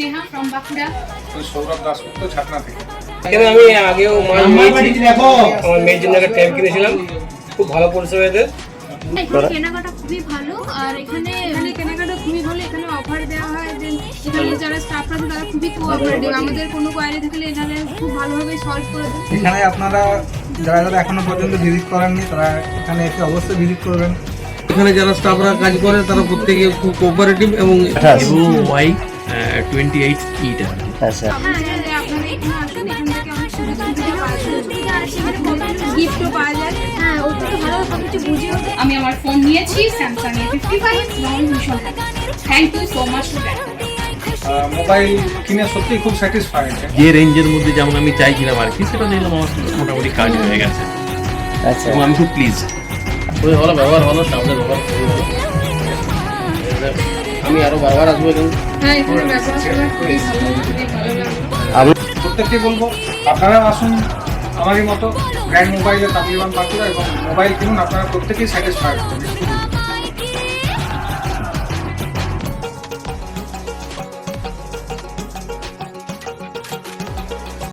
Neha from Bankura. ওই সৌরভ দাসগুপ্ত ছাতনা থেকে। এখানে আমি আগেও আমার মেয়ের জন্য একটা ট্যাব কিনেছিলাম। খুব ভালো পরিষেবা এদের। এখানে কেনাকাটা খুবই ভালো। আর এখানে এখানে কেনাকাটা খুবই ভালো। এখানে অফার দেওয়া হয় দেন এখানে যারা স্টাফরা আছে তারা খুবই কোঅপারেটিভ আমাদের কোনো কোয়ারি থাকলে এখানে খুব ভালোভাবে সলভ করে দেয় এখানে আপনারা যারা যারা এখনও পর্যন্ত ভিজিট করেননি তারা এখানে এসে অবশ্যই ভিজিট করবেন। এখানে যারা স্টাফরা কাজ করে তারা প্রত্যেকে খুব কোঅপারেটিভ এবং এবং ওয়াই টোয়েন্টি এইট ইটা আচ্ছা। হ্যাঁ গিফটও পাওয়া যায় হ্যাঁ ওটা তো ভালো সব কিছু বুঝে আমি আমার ফোন নিয়েছি স্যামসাং এ ফিফটি ফাইভ এবং ভীষণ thank you so much two mobile কিনে সত্যি খুব স্যাটিসফাইড যে রেঞ্জের মধ্যে যেমন আমি চাইছিলাম আর কি সেটা দেখলাম আমার মোটামুটি কাজ হয়ে গেছে। আচ্ছা। আমি খুব প্লিজ ভালো ব্যবহার হলো সামনে ব্যবহার খুবই ভালো আমি আরও বারবার আসব এখানে। হ্যাঁ প্রত্যেককে বলব আপনারা আসুন আমারই মতো গ্র্যান্ড মোবাইলের তাবলিবান বাঁকুড়া এবং মোবাইল কিনুন আপনারা প্রত্যেকেই স্যাটিসফাইড